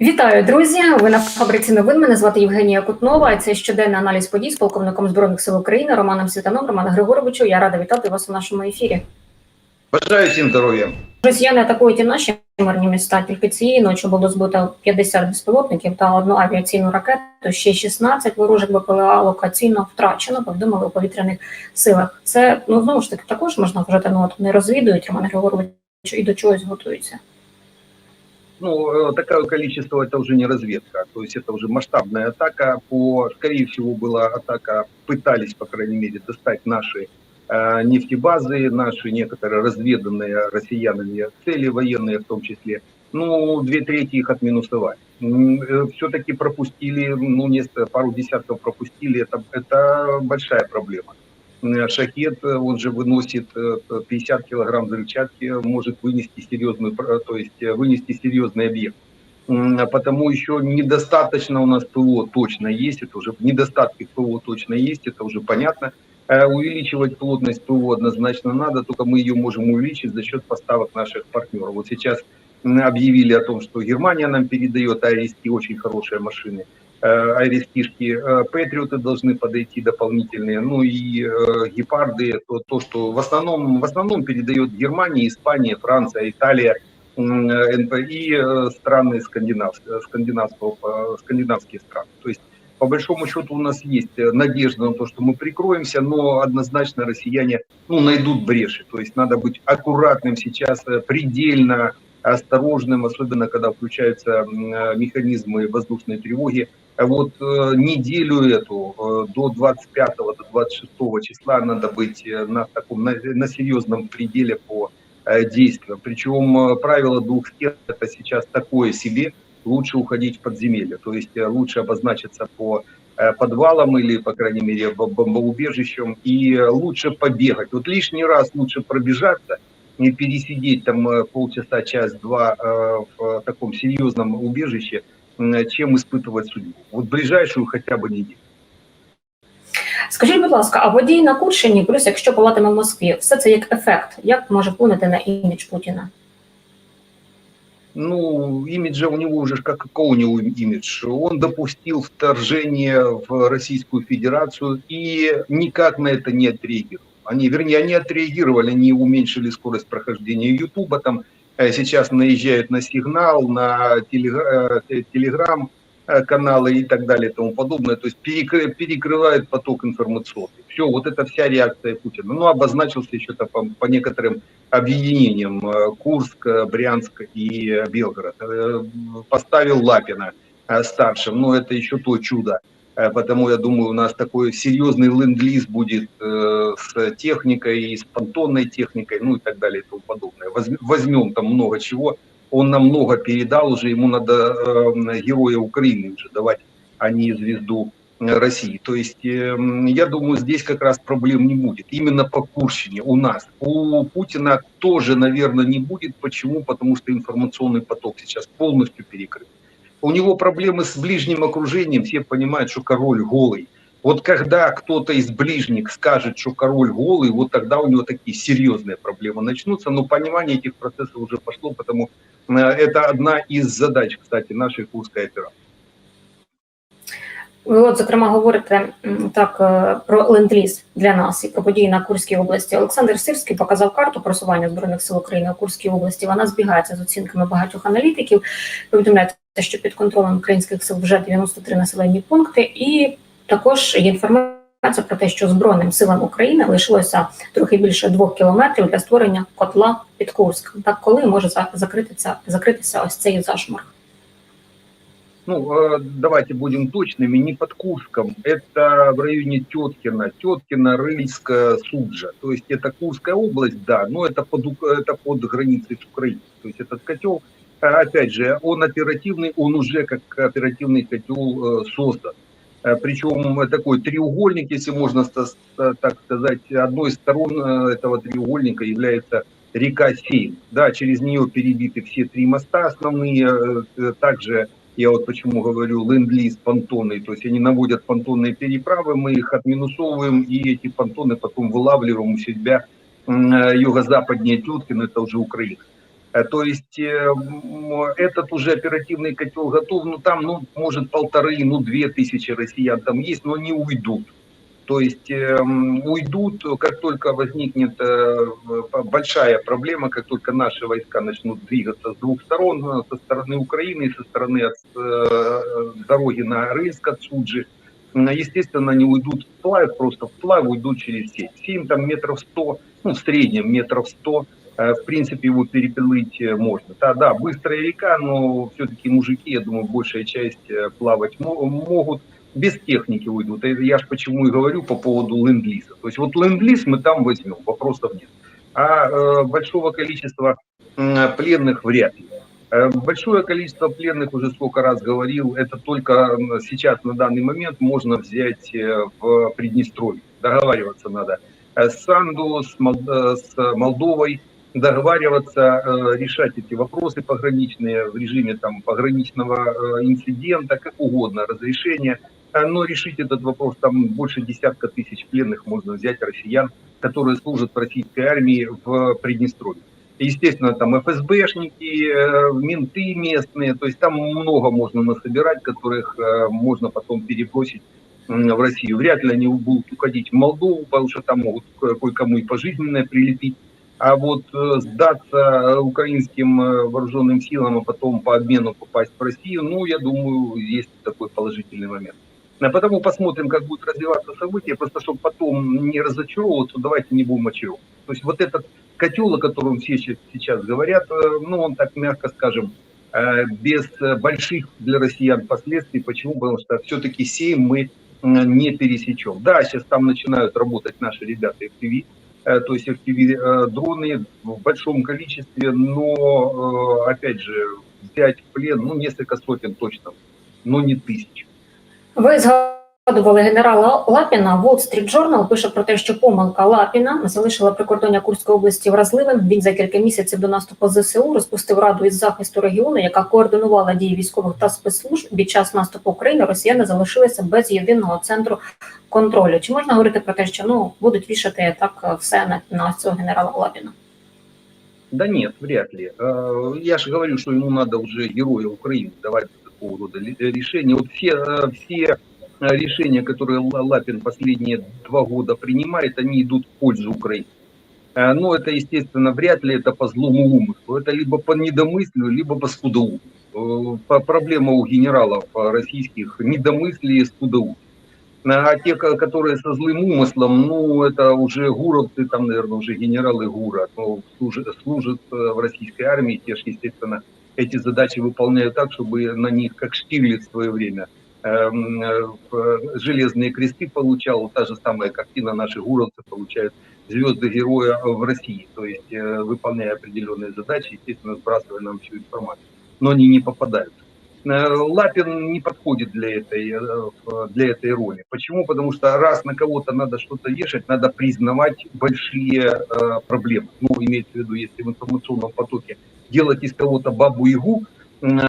Вітаю, друзі! Ви на фабриці новин. Мене звати Євгенія Кутнова. Це щоденний аналіз подій з полковником збройних сил України Романом Світаном, Романом Григоровичу. Я рада вітати вас у нашому ефірі. Бажаю всім здоров'я. Росіяни атакують і наші мирні міста. Тільки цієї ночі було збито 50 безпілотників та одну авіаційну ракету. Ще 16 ворожих БПЛА локаційно втрачено. Повідомили у повітряних силах. Це ну знову ж таки також можна вважати. Ну от не розвідують Роман Григорович і до чогось готуються. Ну, э, такое количество это уже не разведка, то есть это уже масштабная атака. По, скорее всего, была атака, пытались, по крайней мере, достать наши э, нефтебазы, наши некоторые разведанные россиянами цели военные в том числе. Ну, две трети их отминусовали. э, Все-таки пропустили, ну, несколько, пару десятков пропустили, это, это большая проблема. Э, Шахет, э, он же выносит э, 50 килограмм взрывчатки, может вынести серьезную, про- то есть э, вынести серьезный объект. А Потому еще недостаточно у нас ПВО точно есть, это уже недостатки ПВО точно есть, это уже понятно. Э, Увеличивать плотность ПВО однозначно надо, только мы ее можем увеличить за счет поставок наших партнеров. Вот сейчас объявили о том, что Германия нам передает АРСТ, очень хорошие машины аэристишки, патриоты должны подойти дополнительные, ну и э, гепарды, то, то, что в основном, в основном передает Германия, Испания, Франция, Италия э, и э, страны скандинавского, скандинавского, э, скандинавские страны. То есть по большому счету у нас есть э, надежда на то, что мы прикроемся, но однозначно россияне ну, найдут бреши. То есть надо быть аккуратным сейчас, э, предельно осторожным, особенно когда включаются э, механизмы воздушной тревоги. Вот э, неделю эту э, до 25 до 26 числа надо быть э, на таком на, на серьезном пределе по действиям. Причем правило двух стен это сейчас такое себе. Лучше уходить в подземелье, то есть лучше обозначиться по подвалам или, по крайней мере, бом- бомбоубежищам и лучше побегать. Вот лишний раз лучше пробежаться и пересидеть там полчаса, час-два в таком серьезном убежище, чем испытывать судьбу. Вот ближайшую хотя бы неделю. Скажіть, будь ласка, а водій на Курщині, плюс якщо палатиме в Москві, все це як ефект, як може вплинути на імідж Путіна? Ну, имиджа у него уже, как какой у него имидж? Он допустил вторжение в Российскую Федерацию и никак на это не отреагировал. Они, вернее, они отреагировали, они уменьшили скорость прохождения Ютуба, там э, сейчас наезжают на сигнал, на э, телеграм э, и так далее и тому подобное. То есть перекры- перекрывают поток информационный. Все, вот это вся реакция Путина. Ну, обозначился еще-то по, по некоторым объединениям э, Курск, э, Брянск и э, Белгород. Э, Поставил Лапина э, старшим, но это еще то чудо. Э, Потому я думаю, у нас такой серьезный ленд-лиз будет э, с техникой, и с понтонной техникой, ну и так далее и тому подобное. Возьм- Возьмем там много чего. Он нам много передал уже, ему надо э, героя Украины уже давать, а не звезду России. То есть, э, я думаю, здесь как раз проблем не будет. Именно по Курщине у нас. У Путина тоже, наверное, не будет. Почему? Потому что информационный поток сейчас полностью перекрыт У него проблемы с ближним окружением. Все понимают, что король голый. Вот когда кто-то из ближних скажет, что король голый, вот тогда у него такие серьезные проблемы начнутся. Но понимание этих процессов уже пошло, потому э, это одна из задач, кстати, нашей курской операции. Ви от зокрема говорите м, так е, про ленд-ліз для нас і про події на Курській області. Олександр Сирський показав карту просування збройних сил України у Курській області. Вона збігається з оцінками багатьох аналітиків. Повідомляється, що під контролем українських сил вже 93 населені пункти, і також є інформація про те, що збройним силам України лишилося трохи більше двох кілометрів для створення котла під Курском. Так коли може за- закритися закритися ось цей зашморг? Ну, э, давайте будем точными, не под Курском, это в районе Теткина, Теткина, Рыльск, Суджа. То есть это Курская область, да, но это под, Ук- это под границей с Украиной. То есть этот котел, э, опять же, он оперативный, он уже как оперативный котел э, создан. Э, Причем такой треугольник, если можно так сказать, одной из сторон э, этого треугольника является река Сейм. Да, через нее перебиты все три моста основные, э, э, также я вот почему говорю ленд-лиз понтонный, то есть они наводят понтонные переправы, мы их отминусовываем, и эти понтоны потом вылавливаем у себя э, юго-западнее Теткина, это уже Украина. Э, То есть э, м, этот уже оперативный котел готов, ну там, ну, может, полторы, ну, две тысячи россиян там есть, но они уйдут. То есть эм, уйдут, как только возникнет э, большая проблема, как только наши войска начнут двигаться с двух сторон, э, со стороны Украины и со стороны от, э, дороги на Рыльск от Суджи. Естественно, они уйдут вплавь, просто вплавь уйдут через сеть. Сеть там метров 100, ну, в среднем метров 100, э, в принципе, его переплыть э, можно. Да, да, быстрая река, но все-таки мужики, я думаю, большая часть э, плавать мо- могут без техники уйдут. Это Я же почему и говорю по поводу ленд-лиза. То есть вот ленд-лиз мы там возьмем, вопросов нет. А э, большого количества м, пленных вряд ли. Э, Большое количество пленных, уже сколько раз говорил, это только сейчас на данный момент можно взять э, в Приднестровье. Договариваться надо э, с Санду, с, Мол- э, с Молдовой, договариваться, э, решать эти вопросы пограничные в режиме там, пограничного э, инцидента, как угодно, разрешения. Э, Но решить этот вопрос, там больше десятка тысяч пленных можно взять россиян, которые служат в российской армии в Приднестровье. Естественно, там ФСБшники, э, менты местные, то есть там много можно насобирать, которых можно потом перебросить в Россию. Вряд ли они будут уходить в Молдову, потому что там могут ко- кое-кому и пожизненное прилепить. А вот э, сдаться э, украинским э, вооруженным силам, а потом по обмену попасть в Россию, ну, я думаю, есть такой положительный момент. А потому посмотрим, как будут развиваться события, просто чтобы потом не разочаровываться, давайте не будем очаровывать. То есть вот этот котел, о котором все сейчас говорят, ну, он так мягко скажем, без больших для россиян последствий. Почему? Потому что все-таки сейм мы не пересечем. Да, сейчас там начинают работать наши ребята FPV, то есть FPV-дроны в большом количестве, но, э, опять же, взять в плен, ну, несколько сотен точно, но не тысяч. Ви згадували генерала Лапіна. Wall Street Journal пише про те, що помилка Лапіна залишила прикордоння Курської області вразливим. Він за кілька місяців до наступу ЗСУ розпустив раду із захисту регіону, яка координувала дії військових та спецслужб. Під час наступу України росіяни залишилися без єдиного центру контролю. Чи можна говорити про те, що ну будуть вішати так все на, на цього генерала Лапіна? Да нет, вряд ли. Э, Я же говорю, что ему надо уже героя Украины давать такого рода ли- решения. Вот все, э, все э, Решения, которые Ла- Лапин последние два года принимает, они идут в пользу Украины. Э, Но это, естественно, вряд ли это по злому умыслу. Это либо по недомыслию, либо по скудоумию. Э, Проблема у генералов э, российских недомыслие и скудоумие. А те, ко- которые со злым умыслом, ну, это уже гуровцы, там, наверное, уже генералы ГУРа, ну, служат, служат э, в российской армии, те же, естественно, эти задачи выполняют так, чтобы на них, как Штирлиц в свое время, э, железные кресты получал, та же самая картина, наши гуровцы получают звезды героя в России, то есть э, выполняя определенные задачи, естественно, сбрасывая нам всю информацию, но они не попадают. Э, Лапин не подходит для этой, э, для этой роли. Почему? Потому что раз на кого-то надо что-то вешать, надо признавать большие э, проблемы. Ну, имеется в виду, если в информационном потоке делать из кого-то бабу-ягу,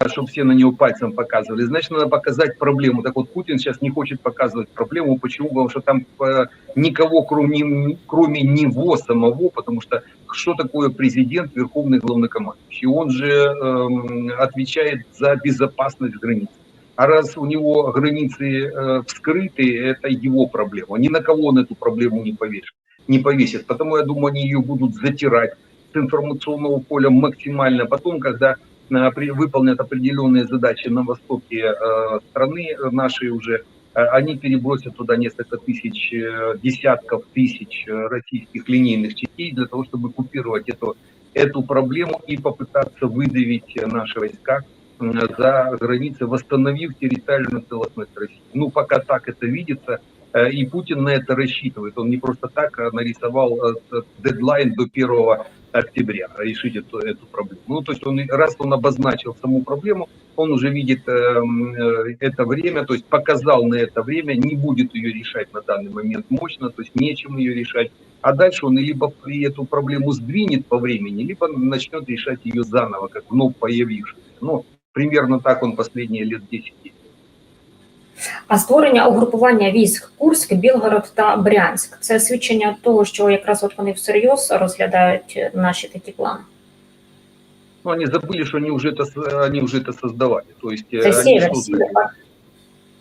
чтобы все на него пальцем показывали, значит, надо показать проблему. Так вот, Путин сейчас не хочет показывать проблему. Почему? Потому что там э, никого, кроме, кроме него самого, потому что что такое президент, верховный главнокомандующий? Он же эм, отвечает за безопасность границ. А раз у него границы э, вскрыты, это его проблема. Ни на кого он эту проблему не повесит. Не повесит. Потому я думаю, они ее будут затирать с информационного поля максимально. Потом, когда э, выполнят определенные задачи на востоке э, страны нашей уже, э, они перебросят туда несколько тысяч, э, десятков тысяч российских линейных частей для того, чтобы купировать эту, эту проблему и попытаться выдавить наши войска за границы, восстановив территориальную целостность России. Ну, пока так это видится, и Путин на это рассчитывает. Он не просто так э, нарисовал э, дедлайн до 1 октября решить эту, эту проблему. Ну, то есть он, раз он обозначил саму проблему, он уже видит эм, э, это время, то есть показал на это время, не будет ее решать на данный момент мощно, то есть нечем ее решать. А дальше он либо эту проблему сдвинет по времени, либо начнет решать ее заново, как вновь появившуюся. Ну, примерно так он последние лет 10 делает. А створення угрупування військ Курськ, Білгород та Брянськ це свідчення того, що якраз от вони всерйоз розглядають наші такі плани. ну, они забыли, что они уже это, с- они уже это создавали. То есть э, Це они север, создали- север. так?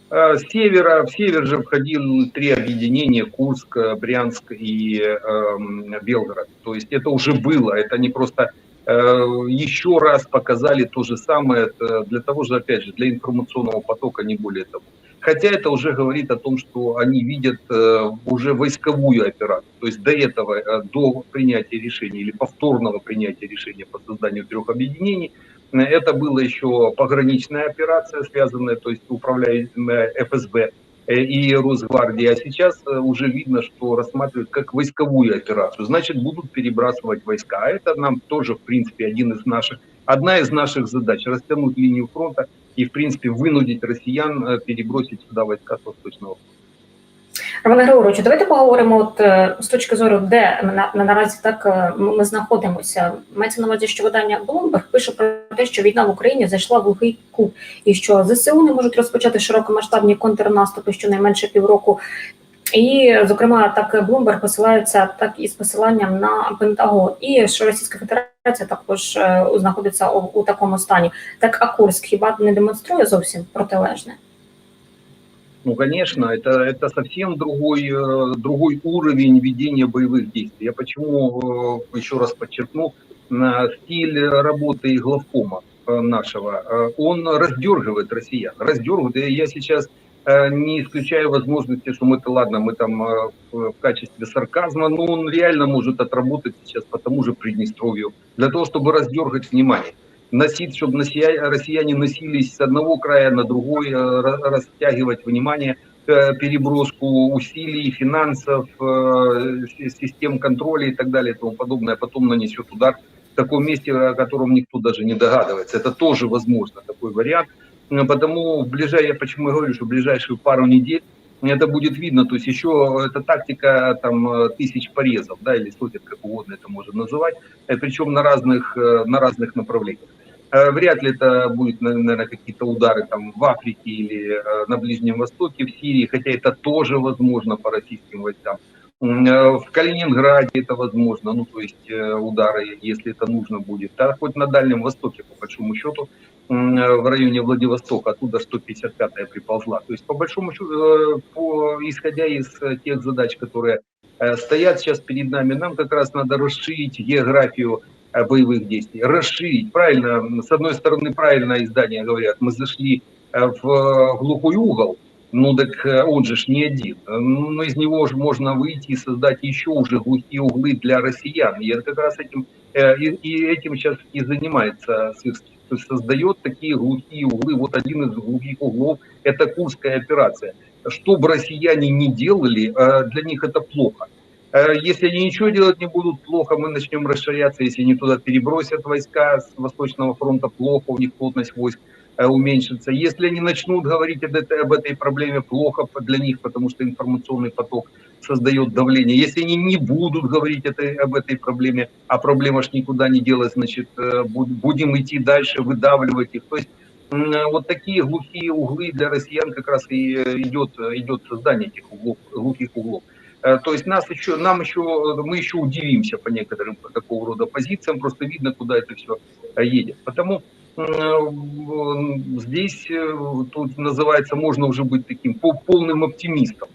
А, С севера, в север же входил три объединения, Курск, э, Брянск и эм, Белгород. То есть это уже было, это не просто э, еще раз показали то же самое это для того же, опять же, для информационного потока, не более того. Хотя это уже говорит о том, что они видят э, уже войсковую операцию. То есть до этого, э, до принятия решения или повторного принятия решения по созданию трех объединений, Э, это была еще пограничная операция, связанная, то есть управляемая ФСБ и Росгвардии. А сейчас уже видно, что рассматривают как войсковую операцию. Значит, будут перебрасывать войска. А это нам тоже, в принципе, один из наших, одна из наших задач. Растянуть линию фронта и, в принципе, вынудить россиян э, перебросить сюда войска с Восточного фронта. Романе Григоровичу, давайте поговоримо от е, з точки зору, де на, на наразі так е, ми знаходимося. Мається на увазі, що видання Bloomberg пише про те, що війна в Україні зайшла в глухий куб, і що ЗСУ не можуть розпочати широкомасштабні контрнаступи щонайменше півроку. І, зокрема, так Bloomberg посилається так і з посиланням на Пентагон, і що Російська Федерація також е, знаходиться у, у такому стані. Так а Курськ хіба не демонструє зовсім протилежне? Ну, конечно, это, это совсем другой, э, другой уровень ведения боевых действий. Я почему э, еще раз подчеркну, на стиль работы главкома э, нашего, э, он раздергивает россиян, раздергивает. И я сейчас э, не исключаю возможности, что мы-то, ладно, мы там э, в качестве сарказма, но он реально может отработать сейчас по тому же Приднестровью, для того, чтобы раздергать внимание носить, чтобы россия- россияне носились с одного края на другой, э, ра- растягивать внимание, э, переброску усилий, финансов, э, систем контроля и так далее и тому подобное, а потом нанесет удар в таком месте, о котором никто даже не догадывается. Это тоже возможно, такой вариант. Э, Потому в ближайшие, я почему я говорю, что в ближайшую пару недель это будет видно, то есть еще эта тактика там э, тысяч порезов, да, или сотен, как угодно это можно называть, э, причем на разных, э, на разных направлениях. Вряд ли это будет, наверное, какие-то удары там в Африке или на Ближнем Востоке, в Сирии, хотя это тоже возможно по российским войскам. М, э, В Калининграде это возможно, ну то есть удары, если это нужно будет. Да, хоть на Дальнем Востоке, по большому счету, в районе Владивостока, оттуда 155-я приползла. То есть по большому счету, э, по, исходя из э, тех задач, которые э, стоят сейчас перед нами, нам как раз надо расширить географию боевых действий, расширить. Правильно, с одной стороны, правильно издания говорят, мы зашли в глухой угол, ну так он же ж не один. Но из него же можно выйти и создать еще уже глухие углы для россиян. И это как раз этим, и, и этим сейчас и занимается Сырский. Создает такие глухие углы. Вот один из глухих углов – это Курская операция. Что бы россияне не делали, э, для них это плохо. Э, Если они ничего делать не будут, плохо, мы начнем расширяться. Если они туда перебросят войска с Восточного фронта, плохо, у них плотность войск э, уменьшится. Если они начнут говорить об этой, об этой проблеме, плохо для них, потому что информационный поток создает давление. Если они не будут говорить этой, об этой проблеме, а проблема ж никуда не делась, значит, э, буд- будем идти дальше, выдавливать их. То есть э, вот такие глухие углы для россиян как раз и идет, э, идет создание этих углов, глухих углов. То есть нас еще, нам еще, мы еще удивимся по некоторым такого рода позициям, просто видно, куда это все едет. Потому здесь тут называется, можно уже быть таким по- полным оптимистом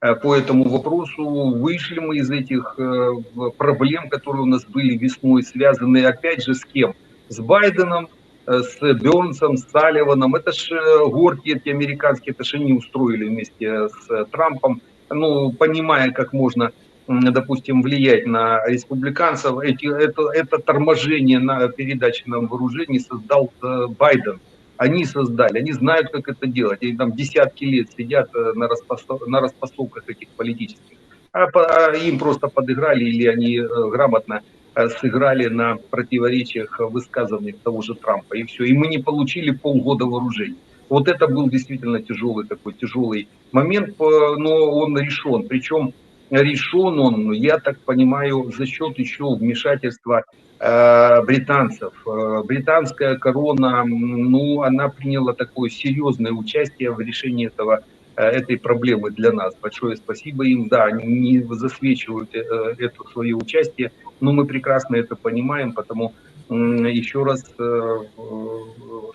по этому вопросу. Вышли мы из этих э, проблем, которые у нас были весной, связанные опять же с кем? С Байденом, э, с Бернсом, с Салливаном. Это ж э, горки эти американские, это ж они устроили вместе с э, Трампом, ну, понимая, как можно допустим, влиять на республиканцев, эти, это, это торможение на передаче нам вооружений создал э, Байден. Они создали, они знают, как это делать. Они там десятки лет сидят э, на, распасо- на распасовках этих политических. А, по- а им просто подыграли или они э, грамотно э, сыграли на противоречиях высказываний того же Трампа. И все. И мы не получили полгода вооружений. Вот это был действительно тяжелый такой тяжелый момент, но он решен. Причем решен он, я так понимаю, за счет еще вмешательства э, британцев. Э, Британская корона, ну, она приняла такое серьезное участие в решении этого э, этой проблемы для нас. Большое спасибо им, да, они не засвечивают это свое участие но мы прекрасно это понимаем, потому еще раз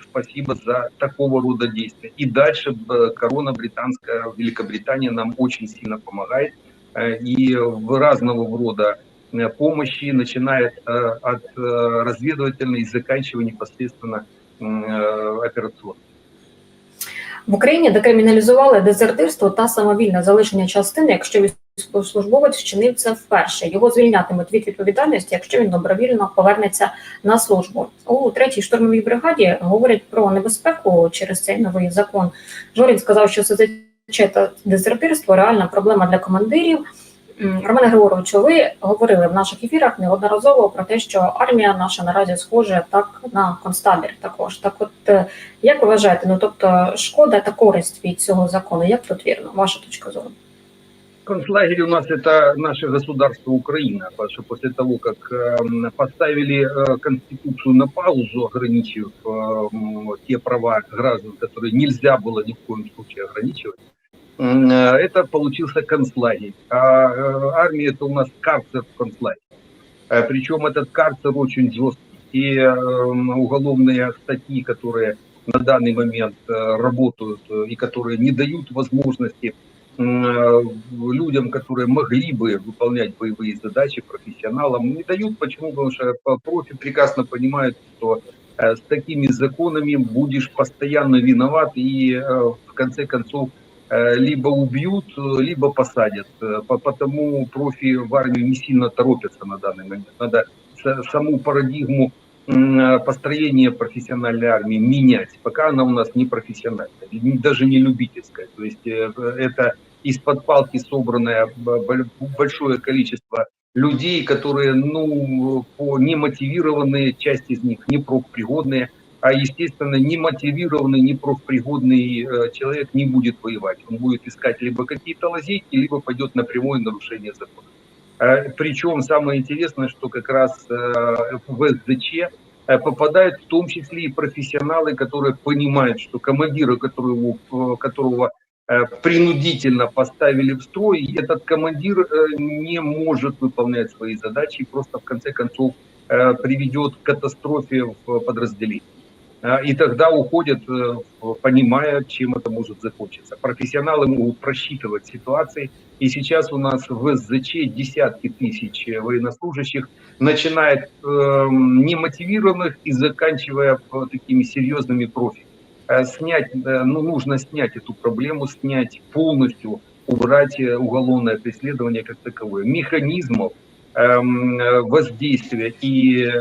спасибо за такого рода действия. И дальше корона британская, Великобритания нам очень сильно помогает, и в разного рода э, помощи, начиная э, от э, разведывательной и заканчивая непосредственно м, э, операционной. В Україні декриміналізували дезертирство та самовільне залишення частини, якщо військовослужбовець вчинив це вперше. Його звільнятимуть від відповідальності, якщо він добровільно повернеться на службу. У третій штурмовій бригаді говорять про небезпеку через цей новий закон. Жорін сказав, що СЗЧ та дезертирство реальна проблема для командирів. Романе Григоровичу, ви говорили в наших ефірах неодноразово про те, що армія наша наразі схожа так на концтабір також. Так, от е, як ви вважаєте, ну тобто шкода та користь від цього закону? Як тут вірно? Ваша точка зору? Концлагерь у нас это наше государство Украина, потому что после того, как эм, поставили э, Конституцию на паузу, ограничив эм, те права граждан, которые нельзя было ни в коем случае ограничивать, э, это получился концлагерь. А э, армия это у нас карцер в концлагере. Э, Причем этот карцер очень жесткий. И эм, уголовные статьи, которые на данный момент э, работают э, и которые не дают возможности э, людям, которые могли бы выполнять боевые задачи, профессионалам, не дают. Почему? Потому что по- профи прекрасно понимают, что э, с такими законами будешь постоянно виноват и э, в конце концов э, либо убьют, э, либо посадят. Э, по- Потому профи в армию не сильно торопятся на данный момент. Надо саму парадигму м, э, построения профессиональной армии менять, пока она у нас не профессиональная, не- даже не любительская. То есть э, это из-под палки собранное большое количество людей, которые, ну, по немотивированные, часть из них не профпригодные, а, естественно, немотивированный, не профпригодный э, человек не будет воевать. Он будет искать либо какие-то лазейки, либо пойдет на прямое нарушение закона. Э, Причем самое интересное, что как раз э, в СДЧ э, попадают в том числе и профессионалы, которые понимают, что командира, которого, которого принудительно поставили в строй, этот командир не может выполнять свои задачи и просто в конце концов приведет к катастрофе в подразделении. А, И тогда уходят, э, понимая, чем это может закончиться. Профессионалы могут просчитывать ситуации. И сейчас у нас в СЗЧ десятки тысяч военнослужащих, начиная от эм, немотивированных и заканчивая э, такими серьезными профи. Э, Снять, ну, нужно снять эту проблему, снять полностью, убрать уголовное преследование как таковое. Механизмов воздействия и э,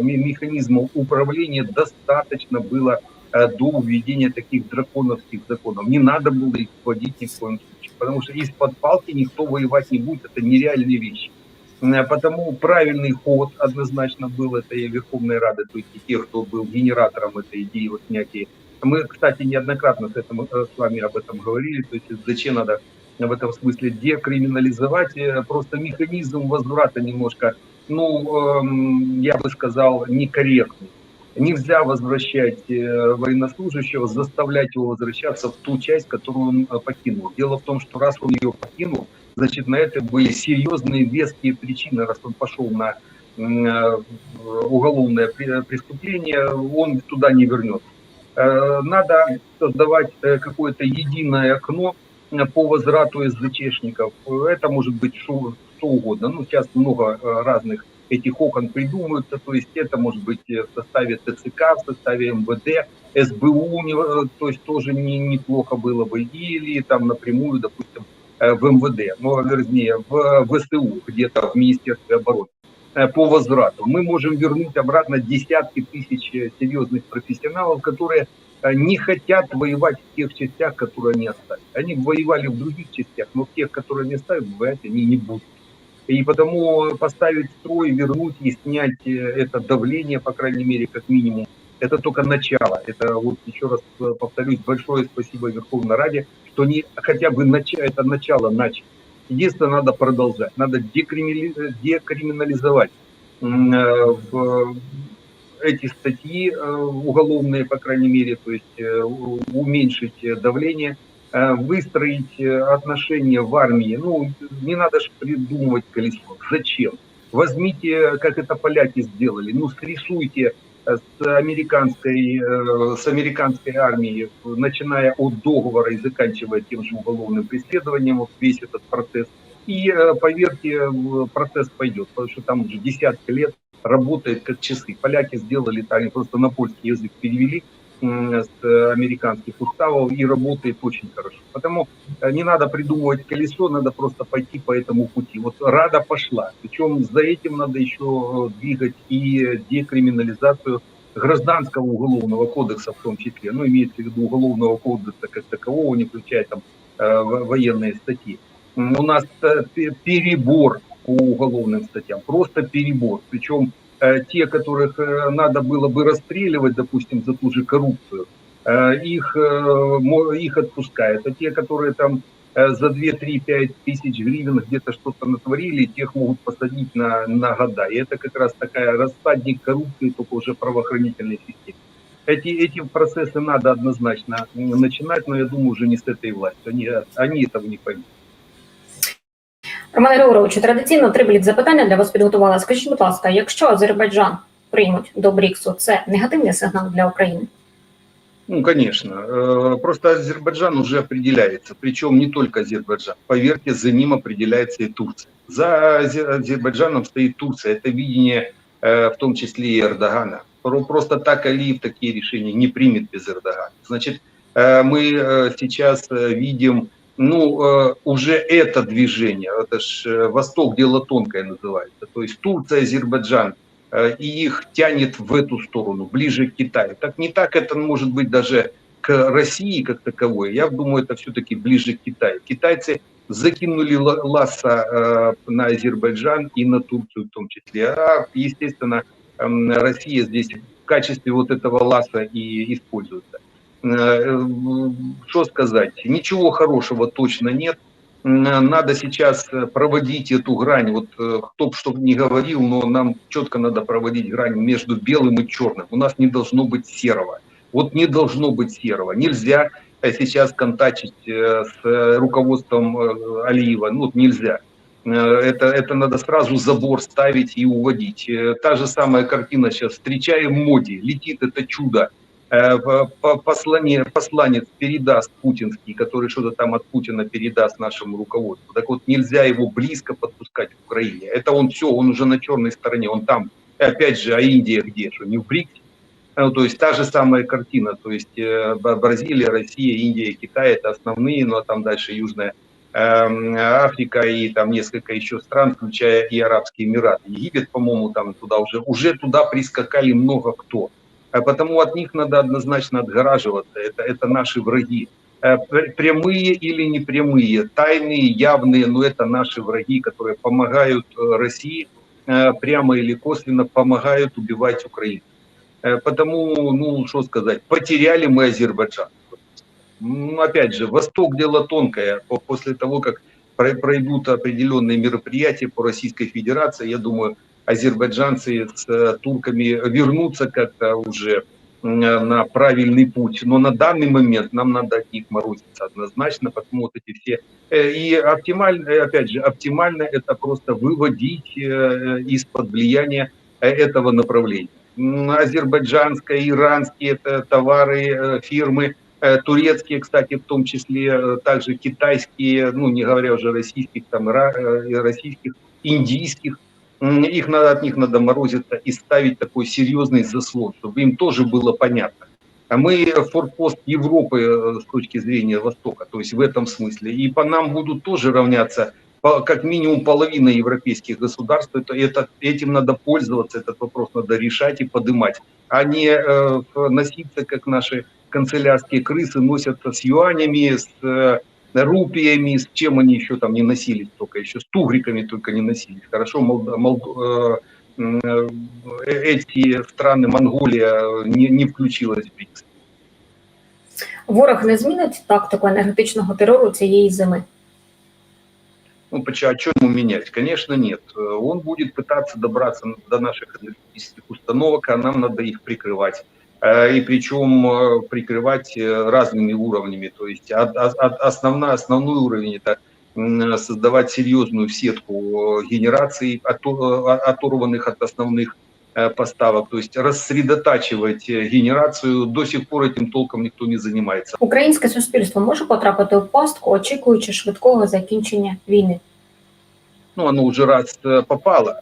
механизмов управления достаточно было э, до введения таких драконовских законов. Не надо было их вводить ни в коем случае, потому что из-под палки никто воевать не будет, это нереальные вещи. Э, Потому правильный ход однозначно был этой Верховной Рады, то есть и тех, кто был генератором этой идеи о снятии. Мы, кстати, неоднократно с, этим, с вами об этом говорили, то есть зачем надо в этом смысле декриминализовать, э, просто механизм возврата немножко, ну, эм, я бы сказал, некорректный. Нельзя возвращать э, военнослужащего, заставлять его возвращаться в ту часть, которую он э, покинул. Дело в том, что раз он ее покинул, значит, на это были серьезные веские причины, раз он пошел на уголовное пре- преступление, он туда не вернется. Надо создавать какое-то единое окно по возврату СЗЧшников. Это может быть что, что угодно. Ну, сейчас много э, разных этих окон придумываются, то есть это может быть э, в составе ТЦК, в составе МВД, СБУ, э, то есть тоже не, неплохо было бы, или там напрямую, допустим, в МВД, ну, вернее, в ВСУ, где-то в Министерстве обороны по возврату. Мы можем вернуть обратно десятки тысяч серьезных профессионалов, которые не хотят воевать в тех частях, которые они оставили. Они воевали в других частях, но в тех, которые они оставили, воевать они не будут. И потому поставить строй, вернуть и снять э, это давление, по крайней мере, как минимум, это только начало. Это вот еще раз э, повторюсь, большое спасибо Верховной Раде, что они хотя бы нача- это начало начали. Единственное, надо продолжать. Надо декриминали- декриминализовать э, эти статьи э, уголовные, по крайней мере, то есть э, уменьшить давление, э, выстроить отношения в армии. Ну, не надо же придумывать колесо. Зачем? Возьмите, как это поляки сделали, ну, срисуйте с американской, с американской армией, начиная от договора и заканчивая тем же уголовным преследованием, вот весь этот процесс. И поверьте, процесс пойдет, потому что там уже десятки лет работает как часы. Поляки сделали, они просто на польский язык перевели с американских уставов и работает очень хорошо. Потому не надо придумывать колесо, надо просто пойти по этому пути. Вот Рада пошла. Причем за этим надо еще двигать и декриминализацию гражданского уголовного кодекса в том числе. Ну, имеется в виду уголовного кодекса как такового, не включая там военные статьи. У нас перебор по уголовным статьям, просто перебор. Причем э, те, которых э, надо было бы расстреливать, допустим, за ту же коррупцию, э, их, их отпускают. А те, которые там за 2-3-5 тысяч гривен где-то что-то натворили, тех могут посадить на, на года. И это как раз такая рассадник коррупции, только уже правоохранительной системы. Эти, эти процессы надо однозначно начинать, но я думаю, уже не с этой властью. Они, они этого не поймут. Романе Григоровичу, традиційно три блік запитання для вас підготувала. Скажіть, будь ласка, якщо Азербайджан приймуть до БРІКСу, це негативний сигнал для України? Ну, конечно. Э, просто Азербайджан уже определяется, причем не только Азербайджан. Поверьте, за ним определяется и Турция. За Азербайджаном стоит Турция. Это видение э, в том числе и Эрдогана. Просто так Алиев такие решения не примет без Эрдогана. Значит, э, мы сейчас видим ну, э, уже это движение, это ж э, Восток дело тонкое называется, то есть Турция, Азербайджан, э, и их тянет в эту сторону, ближе к Китаю. Так не так это может быть даже к России как таковой, я думаю, это все-таки ближе к Китаю. Китайцы закинули ласса на Азербайджан и на Турцию в том числе, а, естественно, Россия здесь в качестве вот этого ласса и используется. Э, что сказать, ничего хорошего точно нет. Надо сейчас проводить эту грань, вот э, кто бы что не говорил, но нам четко надо проводить грань между белым и черным. У нас не должно быть серого. Вот не должно быть серого. Нельзя э, сейчас контачить с руководством Алиева, ну нельзя. Это, это надо сразу забор ставить и уводить. Та же самая картина сейчас. Встречаем моде, летит это чудо Э, послание, посланец передаст путинский, который что-то там от Путина передаст нашему руководству. Так вот, нельзя его близко подпускать к Украине. Это он все, он уже на черной стороне, он там. И опять же, а Индия где? Что, не в БРИКСе? Ну, то есть та же самая картина, то есть э, Бразилия, Россия, Индия, Китай это основные, но там дальше Южная эм, Африка и там несколько еще стран, включая и Арабские Эмираты. Египет, по-моему, там туда уже, уже туда прискакали много кто. А потому от них надо однозначно отгораживаться. Это, это наши враги. Э, прямые или непрямые, тайные, явные, но это наши враги, которые помогают э, России, э, прямо или косвенно помогают убивать Украину. Потому, ну, что сказать, потеряли мы Азербайджан. Ну, опять же, Восток дело тонкое. После того, как пройдут определенные мероприятия по Российской Федерации, я думаю, азербайджанцы с э, турками вернутся как-то уже на правильный путь. Но на данный момент нам надо от них морозиться однозначно, потому вот эти все... Э, и оптимально, э, опять же, оптимально это просто выводить из-под влияния этого направления. Азербайджанское, иранские товары, фирмы, турецкие, кстати, в том числе, также китайские, ну, не говоря уже российских, там, российских, индийских, их надо, от них надо морозиться и ставить такой серьезный заслон, чтобы им тоже было понятно. А мы форпост Европы э, с точки зрения Востока, то есть в этом смысле. И по нам будут тоже равняться как минимум половина европейских государств. Это, это, этим надо пользоваться, этот вопрос надо решать и поднимать, а не э, носиться, как наши канцелярские крысы носятся с юанями, с э, рупиями, с чем они еще там не носились только, еще с тугриками только не носились. Хорошо, Молд... Молд... Э, э, эти страны, Монголия не, не включилась в БРІКС. Ворог не змінить тактику енергетичного терору цієї зими? Ну, почему, а что ему менять? Конечно, нет. Он будет пытаться добраться до наших энергетических установок, а нам надо их прикрывать. Э, и причем э, прикрывать э, разными уровнями. То есть основной, основной уровень это м, создавать серьезную сетку э, генераций, оту- э, оторванных от основных э, поставок, то есть рассредотачивать э, генерацию. До сих пор этим толком никто не занимается. Українське суспільство може потрапити в пастку, очікуючи швидкого закінчення війни. ну, оно уже раз э, попало.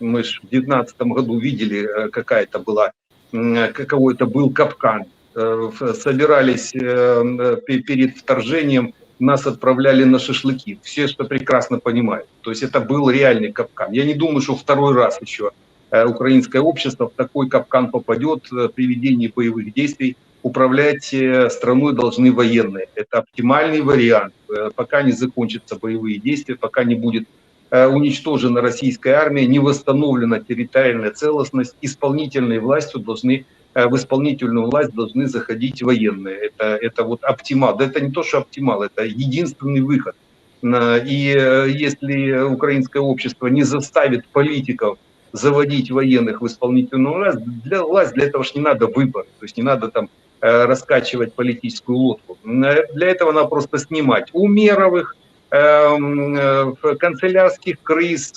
Мы же в 2019 году видели, э, какая это была, м, каковой это был капкан. Э, Собирались э, пе- перед вторжением, нас отправляли на шашлыки. Все это прекрасно понимают. То есть это был реальный капкан. Я не думаю, что второй раз еще э, украинское общество в такой капкан попадет при ведении боевых действий. Управлять страной должны военные. Это оптимальный вариант. Пока не закончатся боевые действия, пока не будет уничтожена российская армия, не восстановлена территориальная целостность, исполнительной властью должны э, в исполнительную власть должны заходить военные. Это, это вот оптимал. Да это не то, что оптимал, это единственный выход. На- И э, если украинское общество не заставит политиков заводить военных в исполнительную власть, для власть для этого ж не надо выбор, то есть не надо там э, раскачивать политическую лодку. Э, Для этого надо просто снимать умеровых, э, канцелярских крыс,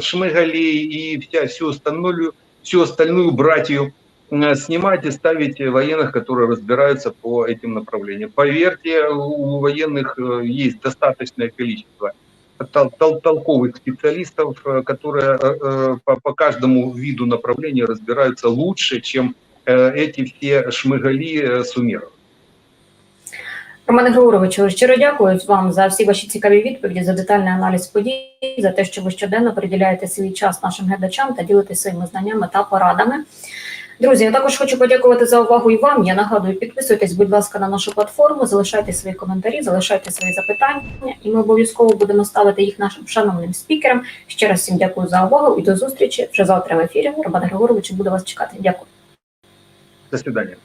шмыгалей и вся, всю, остальную, всю остальную братью снимать и ставить военных, которые разбираются по этим направлениям. Поверьте, у военных э, есть достаточное количество тол- тол- толковых специалистов, э, которые э, по, по каждому виду направления разбираются лучше, чем эти все шмыгали суммированы. Романе Григоровичу, щиро дякую вам за всі ваші цікаві відповіді, за детальний аналіз подій, за те, що ви щоденно приділяєте свій час нашим глядачам та ділитесь своїми знаннями та порадами. Друзі, я також хочу подякувати за увагу і вам. Я нагадую, підписуйтесь, будь ласка, на нашу платформу, залишайте свої коментарі, залишайте свої запитання, і ми обов'язково будемо ставити їх нашим шановним спікерам. Ще раз всім дякую за увагу і до зустрічі вже завтра в ефірі. Роман Григорович буде вас чекати. Дякую. До свидания.